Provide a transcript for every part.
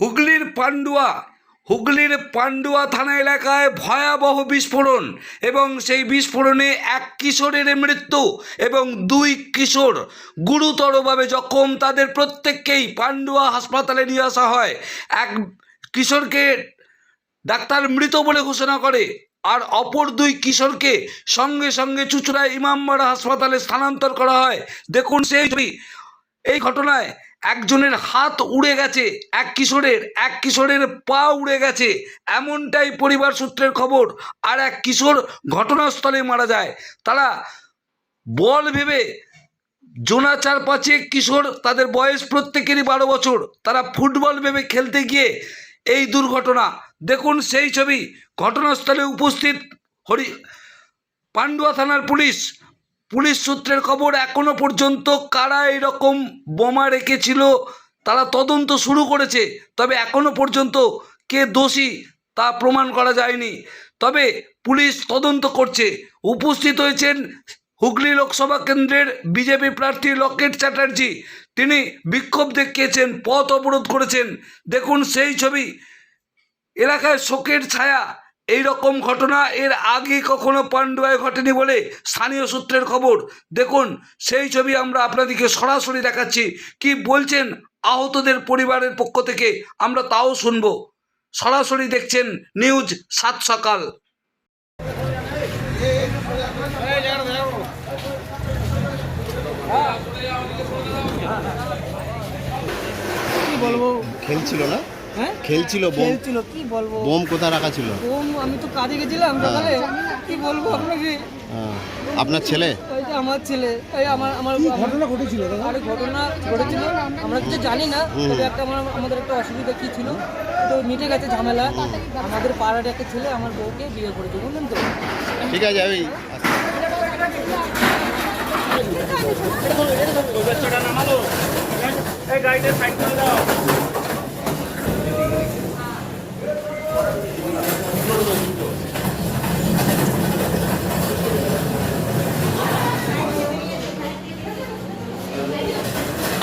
হুগলির পান্ডুয়া হুগলির পান্ডুয়া থানা এলাকায় ভয়াবহ বিস্ফোরণ এবং সেই বিস্ফোরণে এক কিশোরের মৃত্যু এবং দুই কিশোর গুরুতরভাবে জখম। তাদের প্রত্যেককেই পান্ডুয়া হাসপাতালে নিয়ে আসা হয়। এক কিশোরকে ডাক্তার মৃত বলে ঘোষণা করে আর অপর দুই কিশোরকে সঙ্গে সঙ্গে চুচুড়া ইমামবাড়া হাসপাতালে স্থানান্তর করা হয়। দেখুন সেই এই ঘটনায় একজনের হাত উড়ে গেছে, এক কিশোরের এক কিশোরের পা উড়ে গেছে, এমনটাই পরিবার সূত্রের খবর। আর এক কিশোর ঘটনাস্থলে মারা যায়। তারা বল ভেবে জোনা চার পাঁচে কিশোর, তাদের বয়স প্রত্যেকেরই বারো বছর। তারা ফুটবল ভেবে খেলতে গিয়ে এই দুর্ঘটনা। দেখুন সেই ছবি। ঘটনাস্থলে উপস্থিত হরি পান্ডুয়া থানার পুলিশ। পুলিশ সূত্রের খবর এখনও পর্যন্ত কারা এরকম বোমা রেখেছিল, তারা তদন্ত শুরু করেছে। তবে এখনও পর্যন্ত কে দোষী তা প্রমাণ করা যায়নি। তবে পুলিশ তদন্ত করছে। উপস্থিত হয়েছেন হুগলি লোকসভা কেন্দ্রের বিজেপি প্রার্থী লকেট চ্যাটার্জি। তিনি বিক্ষোভ দেখিয়েছেন, পথ অবরোধ করেছেন। দেখুন সেই ছবি। এলাকায় শোকের ছায়া। এই রকম ঘটনা এর আগে কখনো পান্ডুয়ায় ঘটেনি বলে স্থানীয় সূত্রের খবর। দেখুন সেই ছবি আমরা আপনাদেরকে সরাসরি দেখাচ্ছি। কি বলছেন আহতদের পরিবারের পক্ষ থেকে আমরা তাও শুনব। সরাসরি দেখছেন নিউজ সাত সকাল। কি বলব? খেলছিল না? হ্যাঁ? খেলছিল বোম খেলছিল কি বলব? বোম কোথায় রাখা ছিল? বোম আমি তো কাজে গেছিলাম সকালে। কি বলব আপনাকে? হ্যাঁ। আপনার ছেলে? ওই যে আমার ছেলে। এই আমার আমার ঘটনা ঘটেছিল আরে ঘটনা ঘটেছিল আমরা কিছু জানি না তবে একটা আমার আমাদের একটা অসুবিধা কি ছিল? তো মিটে গেছে ঝামেলা। আমাদের পাড়ার একটা ছেলে আমার বউকে বিয়ে করেছে বুঝলেন তো? ঠিক আছে ওই এই হ্যাঁ। এই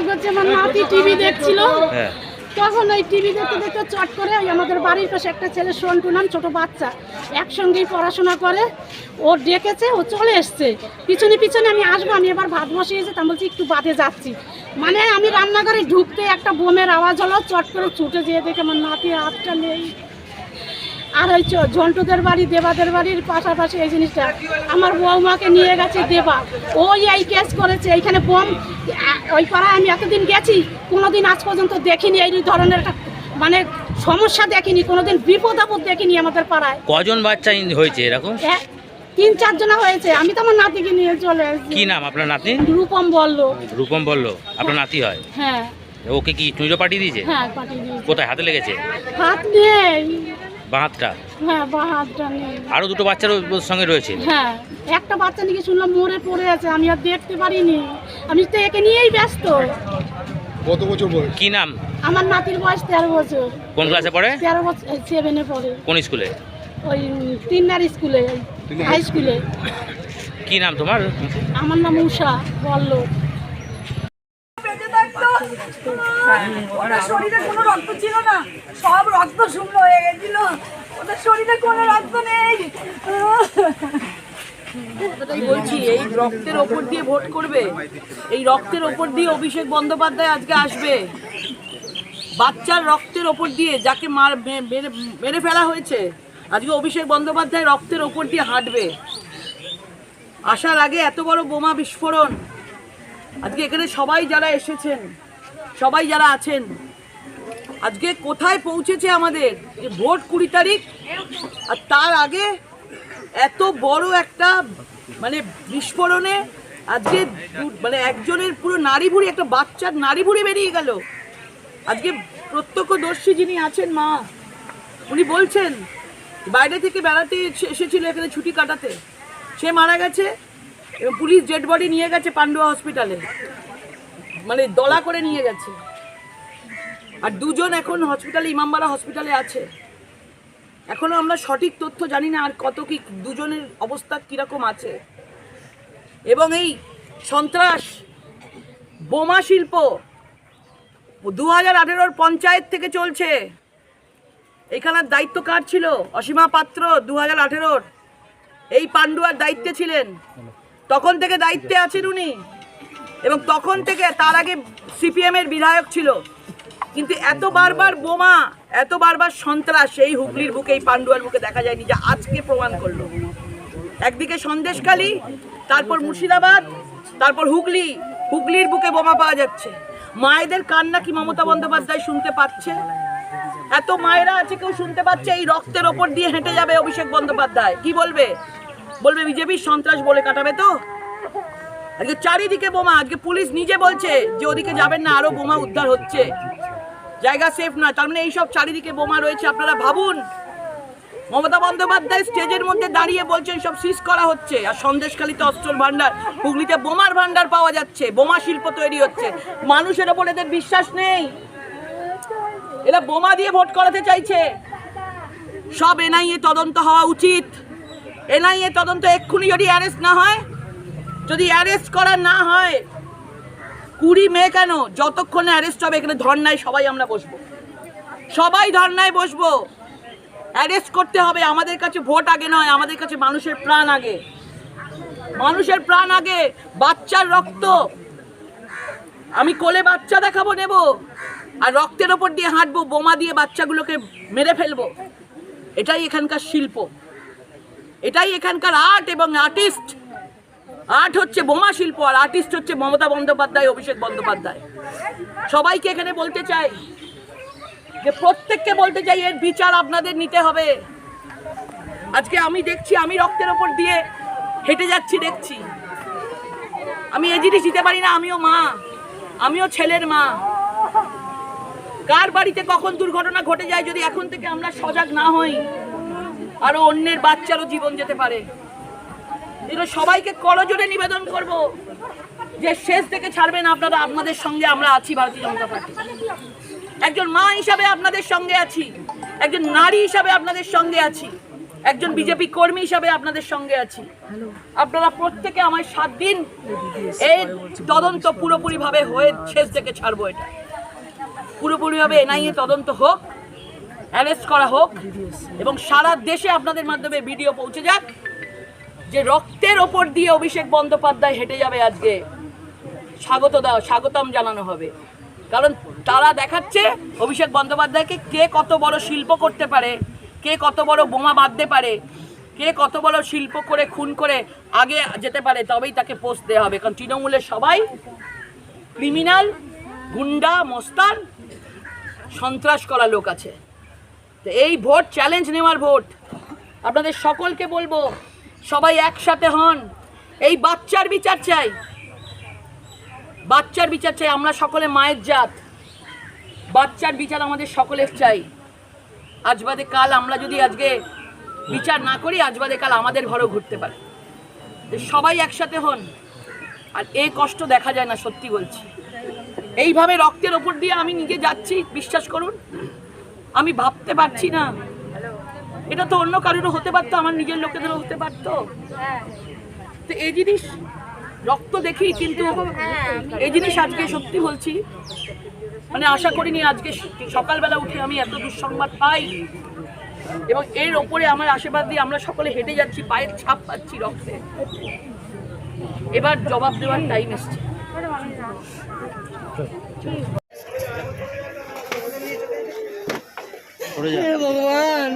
হয়ে রান্না করছে আমার নাতি টিভি দেখছিল। তখন ওই টিভি দেখতে দেখতে চট করে ওই আমাদের বাড়ির পাশে একটা ছেলে সন্টু নাম ছোট বাচ্চা একসঙ্গেই পড়াশোনা করে। ও ডেকেছে ও চলে এসছে। পিছনে পিছনে আমি আসব আমি এবার ভাত বসিয়েছি তা বলছি একটু বাদে যাচ্ছি। মানে আমি রান্নাঘরে ঢুকতে একটা বোমের আওয়াজ হলো চট করে ছুটে যেয়ে দেখে আমার নাতি হাতটা নেই। আর ওই ঝন্টুদের বাড়ি দেবাদের বাড়ির পাশাপাশি এই জিনিসটা। আমার বৌমাকে নিয়ে গেছে দেবা। ওই এই কেস করেছে এইখানে বোম ওই পাড়ায় আমি এতদিন গেছি কোনোদিন আজ পর্যন্ত দেখিনি এই ধরনের একটা মানে সমস্যা দেখিনি কোনোদিন বিপদ আপদ দেখিনি আমাদের পাড়ায়। কজন বাচ্চা হয়েছে এরকম? তিন চারজনা হয়েছে। আমি তো আমার নাতিকে নিয়ে চলে এসেছি। কি নাম আপনার নাতি? রূপম বলল। রূপম বলল আপনার নাতি হয়? হ্যাঁ। ওকে কি চুঁজো পাঠিয়ে দিয়েছে? হ্যাঁ পাঠিয়ে দিয়েছি। কোথায় হাতে লেগেছে? হাত নেই। বাঁ হাতটা হ্যাঁ বা হাতটা নেই। আরও দুটো বাচ্চার সঙ্গে রয়েছে? হ্যাঁ একটা বাচ্চা নাকি শুনলাম মরে পড়ে আছে আমি আর দেখতে পারিনি। আমি তো একে নিয়েই ব্যস্ত। কত বছর বয়স। কি নাম? আমার নাতির বয়স তেরো বছর। কোন ক্লাসে পড়ে? তেরো বছর সেভেনে পড়ে। কোন স্কুলে? ওই তিননার স্কুলে হাই স্কুলে। কি নাম তোমার? আমার নাম উষা বলল বেঁচে থাকতো ওদের শরীরে কোনো রক্ত ছিল না। সব রক্ত শূন্য হয়ে গেছিল। ওদের শরীরে কোনো রক্ত নেই। এই রক্তের ওপর দিয়ে অভিষেক বন্দ্যোপাধ্যায় আজকে আসবে? বাচ্চার রক্তের ওপর দিয়ে যাকে মেরে মেরে ফেলা হয়েছে, আজকে অভিষেক বন্দ্যোপাধ্যায় রক্তের ওপর দিয়ে হাঁটবে। আসার আগে এত বড় বোমা বিস্ফোরণ। আজকে এখানে সবাই যারা এসেছেন সবাই যারা আছেন, আজকে কোথায় পৌঁছেছে আমাদের? যে ভোট কুড়ি তারিখ, আর তার আগে এত বড় একটা মানে বিস্ফোরণে আজকে মানে একজনের পুরো নারী ভুড়ি, একটা বাচ্চার নারী ভুড়ি বেরিয়ে গেল। আজকে প্রত্যক্ষদর্শী যিনি আছেন, মা, উনি বলছেন, বাইরে থেকে বেড়াতে এসে- এসেছিল এখানে ছুটি কাটাতে। সে মারা গেছে এবং পুলিশ ডেড বডি নিয়ে গেছে পান্ডুয়া হসপিটালে। মানে দলা করে নিয়ে গেছে। আর দুজন এখন হসপিটালে ইমামবাড়া হসপিটালে আছে। এখনও আমরা সঠিক তথ্য জানি না আর কত কি, দুজনের অবস্থা কীরকম আছে। এবং এই সন্ত্রাস, বোমা শিল্প দু হাজার আঠেরোর পঞ্চায়েত থেকে চলছে। এখানের দায়িত্ব কার ছিল? অসীমা পাত্র দু হাজার আঠেরোর। এই পান্ডুয়ার দায়িত্বে ছিলেন। তখন থেকে দায়িত্বে আছেন উনি। এবং তখন থেকে তার আগে সিপিএম এর বিধায়ক ছিল। কিন্তু এত বারবার বোমা, এত বারবার সন্ত্রাস এই হুগলির বুকে, এই পান্ডুয়ার বুকে দেখা যায়নি যা আজকে প্রমাণ করল। একদিকে সন্দেশখালী, তারপর মুর্শিদাবাদ, তারপর হুগলি। হুগলির বুকে বোমা পাওয়া যাচ্ছে। মায়েদের কান্না কি মমতা বন্দ্যোপাধ্যায় শুনতে পাচ্ছে? এত মায়েরা আছে, কেউ শুনতে পাচ্ছে? এই রক্তের ওপর দিয়ে হেঁটে যাবে অভিষেক বন্দ্যোপাধ্যায়। কি বলবে? বলবে বিজেপির সন্ত্রাস বলে কাটাবে তো? আজকে চারিদিকে বোমা, আজকে পুলিশ নিজে বলছে যে ওদিকে যাবেন না, আরও বোমা উদ্ধার হচ্ছে। জায়গা সেফ নয়, তার মানে এইসব চারিদিকে বোমা রয়েছে, আপনারা ভাবুন। মমতা বন্দ্যোপাধ্যায় স্টেজের মধ্যে দাঁড়িয়ে বলছেন সব সিজ করা হচ্ছে, আর সন্দেশখালীতে অস্ত্র ভান্ডার হুগলিতে বোমার ভান্ডার পাওয়া যাচ্ছে, বোমা শিল্প তৈরি হচ্ছে। মানুষের ওপর এদের বিশ্বাস নেই। এরা বোমা দিয়ে ভোট করাতে চাইছে। সব এনআইএ তদন্ত হওয়া উচিত। এনআইএ তদন্ত এক্ষুনি যদি অ্যারেস্ট না হয় যদি অ্যারেস্ট করা না হয়, কুড়ি মে কেন? যতক্ষণে অ্যারেস্ট হবে, এখানে ধর্নায় সবাই আমরা বসবো। সবাই ধর্নায় বসবো। অ্যারেস্ট করতে হবে, আমাদের কাছে ভোট আগে নয়, আমাদের কাছে মানুষের প্রাণ আগে। মানুষের প্রাণ আগে, বাচ্চার রক্ত। আমি কোলে বাচ্চা দেখাবো, নেব। আর রক্তের ওপর দিয়ে হাঁটবো, বোমা দিয়ে বাচ্চাগুলোকে মেরে ফেলব। এটাই এখানকার শিল্প। এটাই এখানকার আর্ট এবং আর্টিস্ট আর্ট হচ্ছে বোমা শিল্প আর আর্টিস্ট হচ্ছে মমতা বন্দ্যোপাধ্যায়, অভিষেক বন্দ্যোপাধ্যায়। সবাইকে এখানে বলতে চাই যে প্রত্যেককে বলতে চাই এর বিচার আপনাদের নিতে হবে। আজকে আমি দেখছি, আমি রক্তের ওপর দিয়ে হেঁটে যাচ্ছি, দেখছি। আমি এ জিনিস দিতে পারি না, আমিও মা, আমিও ছেলের মা। কার বাড়িতে কখন দুর্ঘটনা ঘটে যায় যদি এখন থেকে আমরা সজাগ না হই, আরও অন্যের বাচ্চারও জীবন যেতে পারে। এটা সবাইকে করজোরে নিবেদন করব যে শেষ থেকে ছাড়বেন আপনারা, আপনাদের সঙ্গে আমরা আছি ভারতীয় জনতা পার্টি। একজন মা হিসাবে আপনাদের সঙ্গে আছি, একজন নারী হিসাবে আপনাদের সঙ্গে আছি, একজন বিজেপি কর্মী হিসাবে আপনাদের সঙ্গে আছি। আপনারা প্রত্যেকে আমার সাত দিন এই তদন্ত পুরোপুরিভাবে হয়ে শেষ থেকে ছাড়বো এটা। পুরোপুরিভাবে এনআইএ তদন্ত হোক, অ্যারেস্ট করা হোক এবং সারা দেশে আপনাদের মাধ্যমে ভিডিও পৌঁছে যাক। যে রক্তের ওপর দিয়ে অভিষেক বন্দ্যোপাধ্যায় হেঁটে যাবে আজকে, স্বাগত দাও স্বাগতম জানানো হবে। কারণ তারা দেখাচ্ছে অভিষেক বন্দ্যোপাধ্যায়কে কে কত বড় শিল্প করতে পারে, কে কত বড় বোমা বাঁধতে পারে, কে কত বড় শিল্প করে, খুন করে আগে যেতে পারে, তবেই তাকে পোস্ট দেওয়া হবে। কারণ তৃণমূলের সবাই ক্রিমিনাল, গুন্ডা, মস্তান, সন্ত্রাস করা লোক আছে। তো এই ভোট, চ্যালেঞ্জ নেওয়ার ভোট। আপনাদের সকলকে বলব সবাই একসাথে হন। এই বাচ্চার বিচার চাই। বাচ্চার বিচার চাই, আমরা সকলে মায়ের জাত। বাচ্চার বিচার আমাদের সকলের চাই। আজ বাদে কাল আমরা যদি আজকে বিচার না করি, আজ বাদে কাল আমাদের ঘরেও ঘুরতে পারে। সবাই একসাথে হন। আর এই কষ্ট দেখা যায় না, সত্যি বলছি। এইভাবে রক্তের ওপর দিয়ে আমি নিজে যাচ্ছি, বিশ্বাস করুন। আমি ভাবতে পারছি না। এটা তো অন্য কারোরও হতে পারতো আমার নিজের লোকেদেরও হতে পারতো। তো এই জিনিস রক্ত দেখি কিন্তু এই জিনিস আজকে সত্যি বলছি। মানে আশা করিনি আজকে সকালবেলা উঠে আমি এত দুঃসংবাদ পাই। এবং এর ওপরে আমার আশীর্বাদ দিয়ে আমরা সকলে হেঁটে যাচ্ছি পায়ের ছাপ পাচ্ছি রক্তে। এবার জবাব দেওয়ার টাইম এসছে। ভগবান।